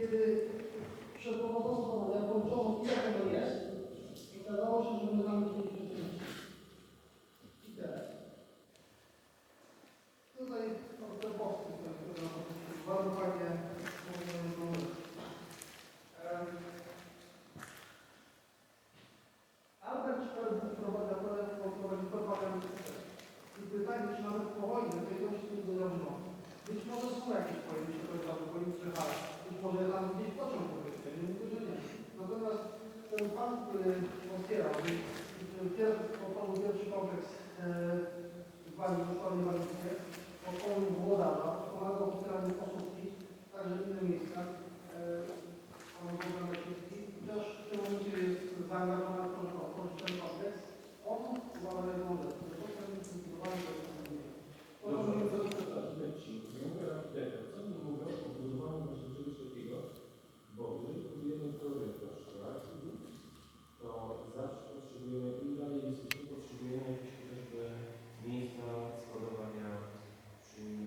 Kiedy jest, się, że my mamy 50 tysięcy. I teraz. Tutaj od tego która bardzo fajnie mówimy Albert Schwerb wprowadza projekt, prowadzi propagandę i pytanie, czy nawet po wojnie tej gości nie dojażdżą. Być może są jakieś pojęcia korytarze policji hal. Być może tam gdzieś pociąg powiedzmy, nie mówię, że nie. Natomiast ten pan, który otwierał, otworzył pierwszy kompleks e, zwany Wrocławiu Walickie, otworzył Włodarza, pomagał w otwieraniu posłówki, także w innych miejscach. E, na Świecki. Też w tym momencie jest zaangażowany w to, żeby otworzyć ten.